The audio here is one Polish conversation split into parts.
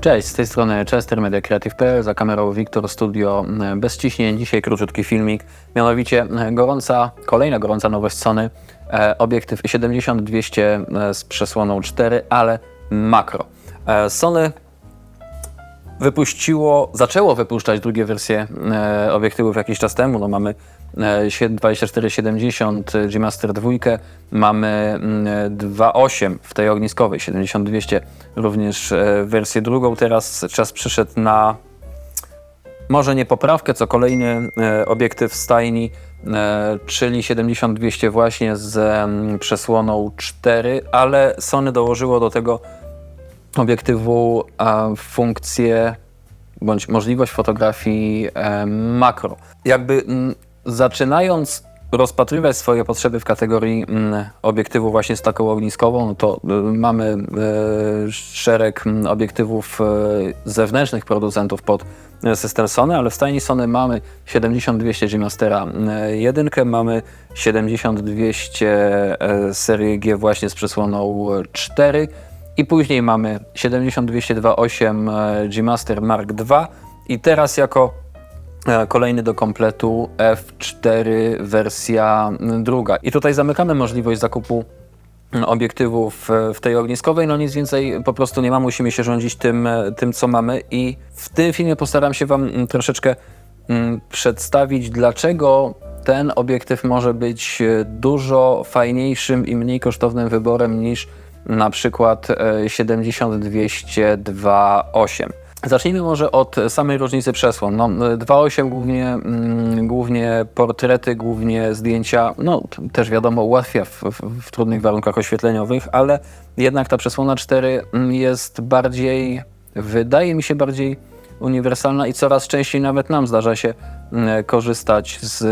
Cześć, z tej strony Chester Media Creative.pl, za kamerą Wiktor Studio bez ciśnień. Dzisiaj króciutki filmik, mianowicie e, gorąca, kolejna gorąca nowość Sony, e, obiektyw 70-200 e, z przesłoną 4, ale makro. E, Sony wypuściło, zaczęło wypuszczać drugie wersje e, obiektywów jakiś czas temu. No mamy 2470 G Master 2, mamy mm, 2.8 w tej ogniskowej, 70-200 również e, wersję drugą. Teraz czas przyszedł na może nie poprawkę, co kolejny e, obiektyw stajni, e, czyli 70-200 właśnie z mm, przesłoną 4, ale Sony dołożyło do tego obiektywu funkcję bądź możliwość fotografii makro. Jakby mm, zaczynając rozpatrywać swoje potrzeby w kategorii mm, obiektywu właśnie z taką ogniskową, no to y, mamy e, szereg mm, obiektywów e, zewnętrznych producentów pod system Sony, ale w stajni Sony mamy 70-200 G Mastera 1, mamy 70-200 e, serii G właśnie z przysłoną 4, i później mamy 70-202.8 e, G Master Mark II i teraz jako kolejny do kompletu F4 wersja druga. I tutaj zamykamy możliwość zakupu m, obiektywów e, w tej ogniskowej, no nic więcej po prostu nie ma, musimy się rządzić tym, e, tym co mamy i w tym filmie postaram się Wam m, troszeczkę m, przedstawić, dlaczego ten obiektyw może być e, dużo fajniejszym i mniej kosztownym wyborem niż na przykład e, 70-200-2.8. Zacznijmy może od samej różnicy przesłon. No, 2.8 głównie, mm, głównie portrety, głównie zdjęcia, no też wiadomo ułatwia w, w, w trudnych warunkach oświetleniowych, ale jednak ta przesłona 4 mm, jest bardziej, wydaje mi się bardziej uniwersalna i coraz częściej nawet nam zdarza się mm, korzystać z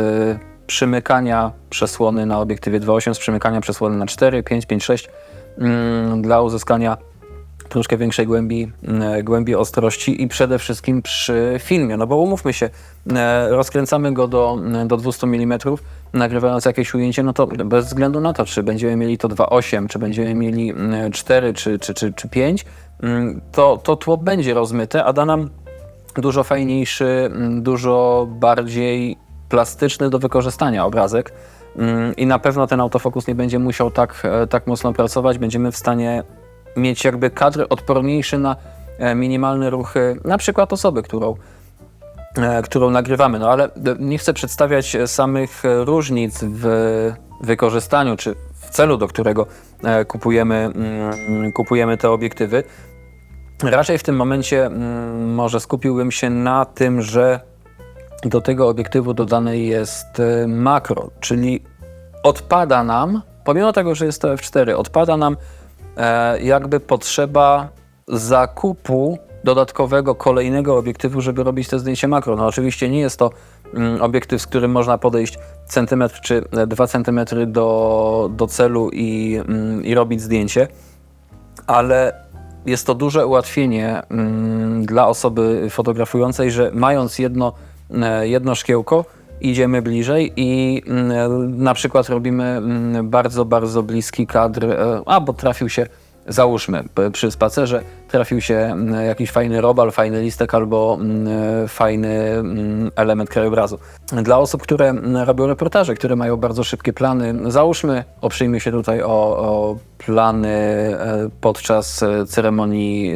przymykania przesłony na obiektywie 2.8, z przymykania przesłony na 4, 5, 5, 6 mm, dla uzyskania troszkę większej głębi, mm, głębi ostrości i przede wszystkim przy filmie, no bo umówmy się, e, rozkręcamy go do, do 200 mm, nagrywając jakieś ujęcie, no to bez względu na to, czy będziemy mieli to 2.8, czy będziemy mieli mm, 4, czy, czy, czy, czy 5, mm, to, to tło będzie rozmyte, a da nam dużo fajniejszy, mm, dużo bardziej plastyczny do wykorzystania obrazek. Mm, I na pewno ten autofokus nie będzie musiał tak, e, tak mocno pracować. Będziemy w stanie mieć jakby kadr odporniejszy na e, minimalne ruchy, na przykład osoby, którą, e, którą nagrywamy. No ale e, nie chcę przedstawiać samych różnic w wykorzystaniu, czy w celu, do którego kupujemy, mm, kupujemy te obiektywy. Raczej w tym momencie mm, może skupiłbym się na tym, że do tego obiektywu dodany jest makro, czyli odpada nam, pomimo tego, że jest to f4, odpada nam jakby potrzeba zakupu dodatkowego, kolejnego obiektywu, żeby robić te zdjęcie makro. No oczywiście nie jest to mm, obiektyw, z którym można podejść centymetr czy e, dwa centymetry do, do celu i, mm, i robić zdjęcie, ale jest to duże ułatwienie mm, dla osoby fotografującej, że mając jedno, e, jedno szkiełko, idziemy bliżej i mm, na przykład robimy mm, bardzo, bardzo bliski kadr, e, a bo trafił się, załóżmy, przy spacerze trafił się mm, jakiś fajny robal, fajny listek albo mm, fajny mm, element krajobrazu. Dla osób, które robią reportaże, które mają bardzo szybkie plany, załóżmy, oprzyjmy się tutaj o, o plany e, podczas e, ceremonii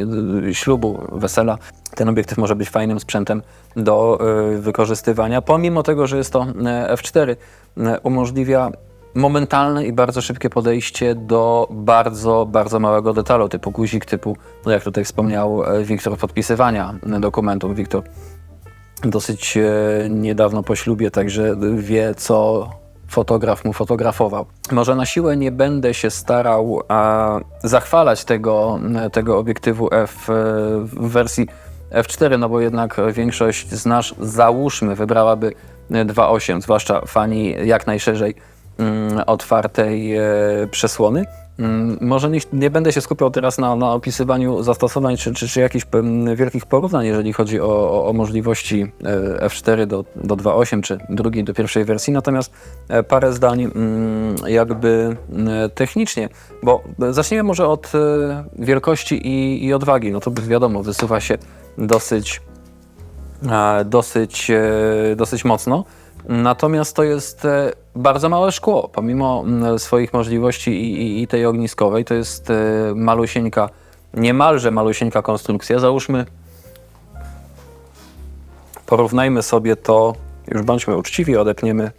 ślubu, wesela. Ten obiektyw może być fajnym sprzętem do e, wykorzystywania, pomimo tego, że jest to e, f4, e, umożliwia momentalne i bardzo szybkie podejście do bardzo, bardzo małego detalu, typu guzik, typu, no jak tutaj wspomniał e, Wiktor, podpisywania e, dokumentów. Wiktor dosyć e, niedawno po ślubie, także wie, co fotograf mu fotografował. Może na siłę nie będę się starał zachwalać tego, tego obiektywu F e, w wersji F4, no bo jednak większość z nas, załóżmy, wybrałaby 2.8, zwłaszcza fani jak najszerzej otwartej e, przesłony. Mm, Może nie, nie będę się skupiał teraz na, na opisywaniu zastosowań czy, czy, czy jakichś em, wielkich porównań, jeżeli chodzi o, o, możliwości e, F4 do, do 2.8 czy drugiej do pierwszej wersji, natomiast e, parę zdań mm, jakby mm, technicznie, bo zacznijmy może od wielkości i, i odwagi. No to wiadomo, wysuwa się dosyć dosyć, dosyć mocno. Natomiast to jest bardzo małe szkło, pomimo mm, swoich możliwości i, i, i tej ogniskowej. To jest e, malusieńka, niemalże malusieńka konstrukcja. Załóżmy, porównajmy sobie to, już bądźmy uczciwi, odepniemy,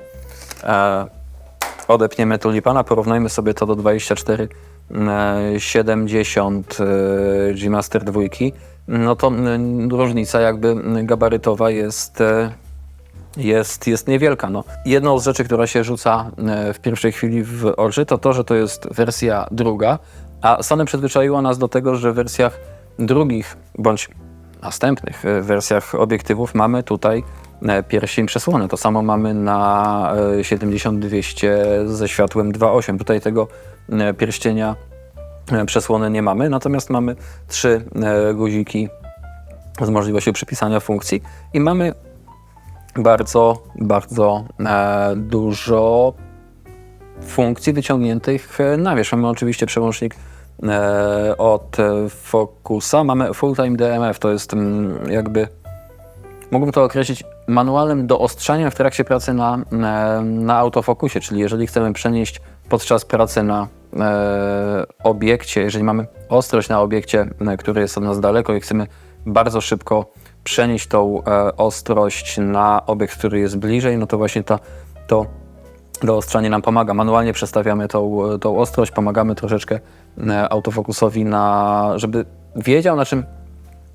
e, odepniemy tulipana, porównajmy sobie to do 24 e, 70 e, G-Master 2. No to mm, różnica jakby mm, gabarytowa jest e, jest, jest niewielka. No. Jedną z rzeczy, która się rzuca e, w pierwszej chwili w oczy, to to, że to jest wersja druga, a Sony przyzwyczaiło nas do tego, że w wersjach drugich bądź następnych e, wersjach obiektywów mamy tutaj e, pierścień przesłony. To samo mamy na e, 70-200 ze światłem 2.8. Tutaj tego pierścienia przesłony nie mamy, natomiast mamy trzy guziki z możliwością przypisania funkcji i mamy bardzo, bardzo e, dużo funkcji wyciągniętych na wierzch. Mamy oczywiście przełącznik e, od Focusa, mamy Full Time DMF, to jest mm, jakby, mógłbym to określić manualnym doostrzaniem w trakcie pracy na, e, na autofokusie, czyli jeżeli chcemy przenieść podczas pracy na e, obiekcie, jeżeli mamy ostrość na obiekcie, e, który jest od nas daleko i chcemy bardzo szybko przenieść tą e, ostrość na obiekt, który jest bliżej, no to właśnie ta, to doostrzanie nam pomaga. Manualnie przestawiamy tą, tą ostrość, pomagamy troszeczkę e, autofokusowi, na, żeby wiedział na czym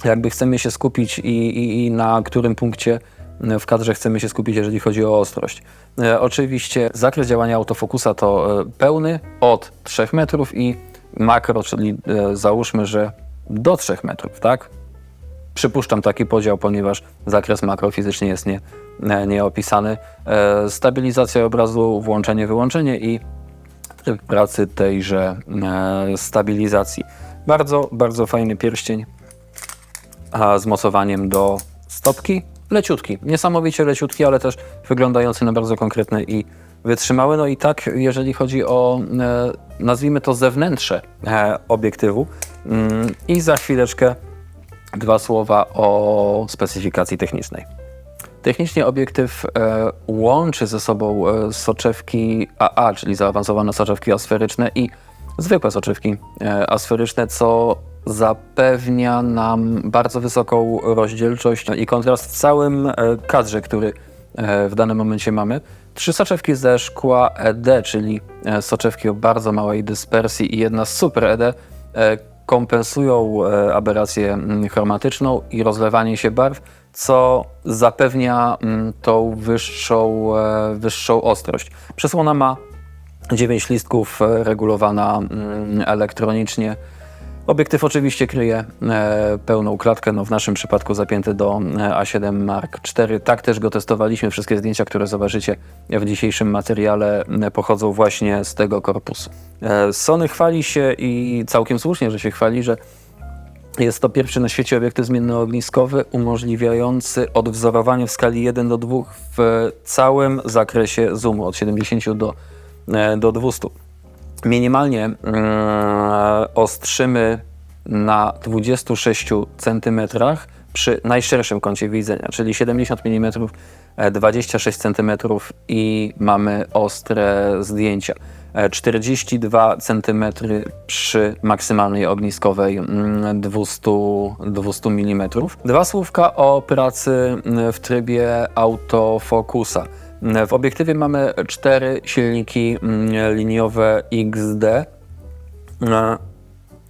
jakby chcemy się skupić i, i, i na którym punkcie w kadrze chcemy się skupić, jeżeli chodzi o ostrość. E, oczywiście zakres działania autofokusa to e, pełny od 3 metrów i makro, czyli e, załóżmy, że do 3 metrów, tak? Przypuszczam taki podział, ponieważ zakres makro fizycznie jest nie, e, nieopisany. E, stabilizacja obrazu, włączenie, wyłączenie i tryb pracy tejże e, stabilizacji. Bardzo, bardzo fajny pierścień z mocowaniem do stopki. Leciutki, niesamowicie leciutki, ale też wyglądający na bardzo konkretny i wytrzymały. No i tak, jeżeli chodzi o, e, nazwijmy to zewnętrze e, obiektywu. Mm, I za chwileczkę dwa słowa o specyfikacji technicznej. Technicznie obiektyw e, łączy ze sobą e, soczewki AA, czyli zaawansowane soczewki asferyczne i zwykłe soczewki e, asferyczne, co zapewnia nam bardzo wysoką rozdzielczość i kontrast w całym e, kadrze, który e, w danym momencie mamy. Trzy soczewki ze szkła ED, czyli e, soczewki o bardzo małej dyspersji i jedna z super ED kompensują e, aberrację mm, chromatyczną i rozlewanie się barw, co zapewnia mm, tą wyższą, e, wyższą ostrość. Przesłona ma 9 listków, e, regulowana mm, elektronicznie. Obiektyw oczywiście kryje e, pełną klatkę, no w naszym przypadku zapięty do e, A7 Mark IV. Tak też go testowaliśmy. Wszystkie zdjęcia, które zobaczycie w dzisiejszym materiale e, pochodzą właśnie z tego korpusu. Sony chwali się i całkiem słusznie, że się chwali, że jest to pierwszy na świecie obiektyw zmiennoogniskowy umożliwiający odwzorowanie w skali 1 do 2 w całym zakresie zoomu od 70 do, do 200. Minimalnie mm, ostrzymy na 26 cm przy najszerszym kącie widzenia, czyli 70 mm, e, 26 cm i mamy ostre zdjęcia. E, 42 cm przy maksymalnej ogniskowej mm, 200, 200 mm. Dwa słówka o pracy mm, w trybie autofokusa. W obiektywie mamy cztery silniki mm, liniowe XD e,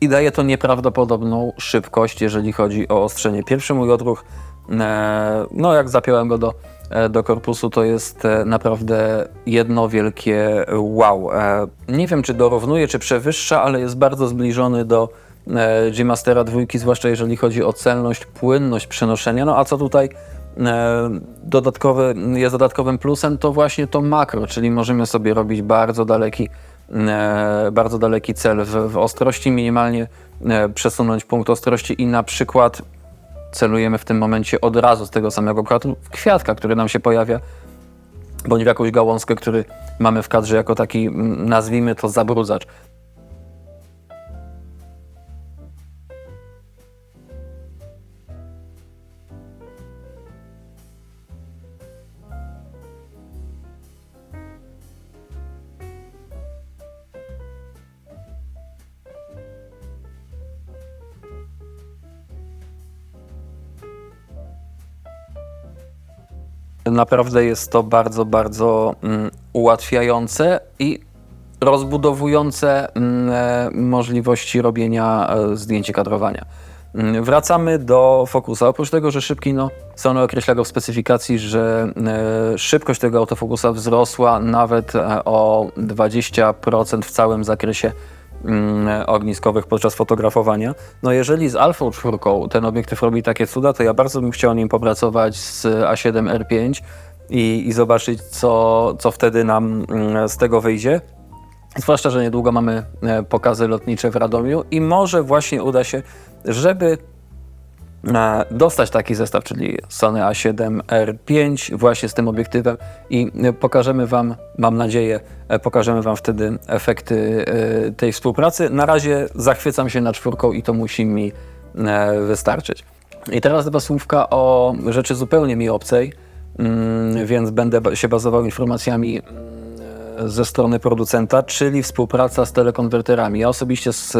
i daje to nieprawdopodobną szybkość, jeżeli chodzi o ostrzenie. Pierwszy mój odruch, e, no jak zapiąłem go do, e, do korpusu, to jest naprawdę jedno wielkie wow. Nie wiem, czy dorównuje, czy przewyższa, ale jest bardzo zbliżony do G-Mastera 2, zwłaszcza jeżeli chodzi o celność, płynność przenoszenia. No a co tutaj dodatkowy, jest dodatkowym plusem, to właśnie to makro, czyli możemy sobie robić bardzo daleki e, bardzo daleki cel w, w ostrości, minimalnie e, przesunąć punkt ostrości i na przykład celujemy w tym momencie od razu z tego samego kwiatka, który nam się pojawia, bądź w jakąś gałązkę, który mamy w kadrze jako taki, mm, nazwijmy to, zabrudzacz. Naprawdę jest to bardzo, bardzo mm, ułatwiające i rozbudowujące mm, e, możliwości robienia e, zdjęć i kadrowania. Mm, Wracamy do fokusa. Oprócz tego, że szybki, no, Sony określa go w specyfikacji, że e, szybkość tego autofokusa wzrosła nawet e, o 20% w całym zakresie ogniskowych podczas fotografowania. No jeżeli z Alpha 4 ten obiektyw robi takie cuda, to ja bardzo bym chciał nim popracować z A7R5 i, i zobaczyć, co, co wtedy nam mm, z tego wyjdzie. Zwłaszcza, że niedługo mamy e, pokazy lotnicze w Radomiu i może właśnie uda się, żeby dostać taki zestaw, czyli Sony A7R5 właśnie z tym obiektywem i e, pokażemy Wam, mam nadzieję, e, pokażemy Wam wtedy efekty e, tej współpracy. Na razie zachwycam się na czwórką i to musi mi wystarczyć. I teraz dwa słówka o rzeczy zupełnie mi obcej, mm, więc będę się bazował informacjami mm, ze strony producenta, czyli współpraca z telekonwerterami. Ja osobiście z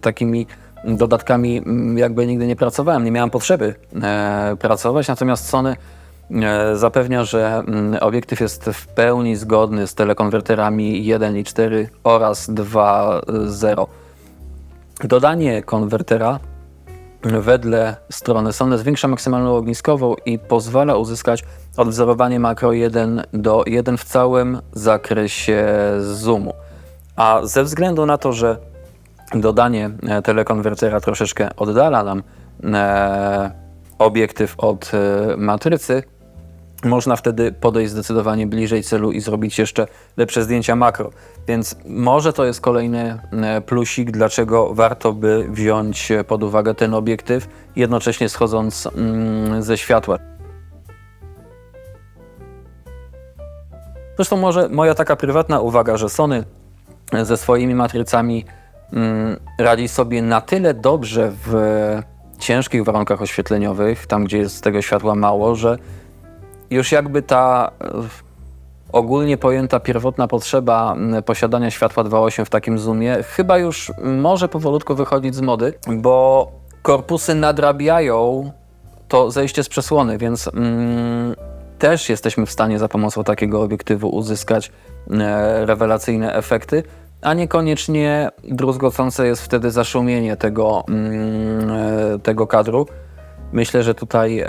takimi dodatkami mm, jakby nigdy nie pracowałem, nie miałem potrzeby e, pracować, natomiast Sony e, zapewnia, że mm, obiektyw jest w pełni zgodny z telekonwerterami 1.4 oraz 2.0. Dodanie konwertera wedle strony Sony zwiększa maksymalną ogniskową i pozwala uzyskać odwzorowanie makro 1 do 1 w całym zakresie zoomu. A ze względu na to, że dodanie e, telekonwertera troszeczkę oddala nam e, obiektyw od e, matrycy, można wtedy podejść zdecydowanie bliżej celu i zrobić jeszcze lepsze zdjęcia makro. Więc może to jest kolejny plusik, dlaczego warto by wziąć pod uwagę ten obiektyw, jednocześnie schodząc mm, ze światła. Zresztą może moja taka prywatna uwaga, że Sony ze swoimi matrycami radzi sobie na tyle dobrze w ciężkich warunkach oświetleniowych, tam gdzie jest tego światła mało, że już jakby ta ogólnie pojęta pierwotna potrzeba m, posiadania światła 2.8 w takim zoomie chyba już może powolutku wychodzić z mody, bo korpusy nadrabiają to zejście z przesłony, więc mm, też jesteśmy w stanie za pomocą takiego obiektywu uzyskać e, rewelacyjne efekty, a niekoniecznie druzgocące jest wtedy zaszumienie tego, mm, e, tego kadru. Myślę, że tutaj e,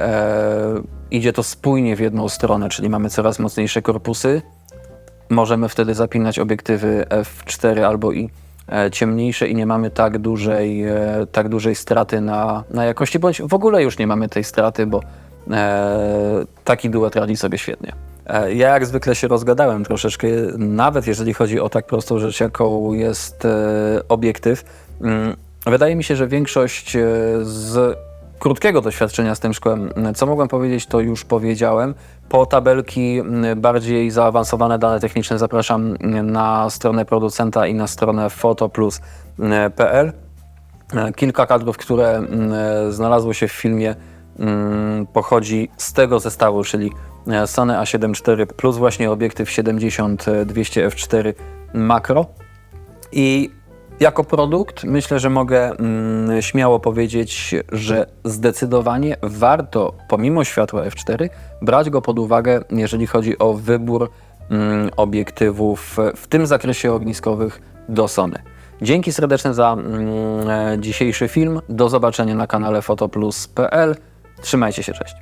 idzie to spójnie w jedną stronę, czyli mamy coraz mocniejsze korpusy. Możemy wtedy zapinać obiektywy f4 albo i e, ciemniejsze i nie mamy tak dużej, e, tak dużej straty na, na jakości, bądź w ogóle już nie mamy tej straty, bo e, taki duet radzi sobie świetnie. E, Ja jak zwykle się rozgadałem troszeczkę, nawet jeżeli chodzi o tak prostą rzecz, jaką jest e, obiektyw. Mm, Wydaje mi się, że większość e, z krótkiego doświadczenia z tym szkłem, m, co mogłem powiedzieć, to już powiedziałem. Po tabelki m, bardziej zaawansowane dane techniczne zapraszam na stronę producenta i na stronę fotoplus.pl. Kilka kadrów, które mm, znalazło się w filmie, mm, pochodzi z tego zestawu, czyli Sony A7 IV plus właśnie obiektyw 70-200 f4 makro. I jako produkt myślę, że mogę mm, śmiało powiedzieć, że zdecydowanie warto, pomimo światła f4, brać go pod uwagę, jeżeli chodzi o wybór mm, obiektywów w tym zakresie ogniskowych do Sony. Dzięki serdeczne za mm, e, dzisiejszy film. Do zobaczenia na kanale fotoplus.pl. Trzymajcie się, cześć.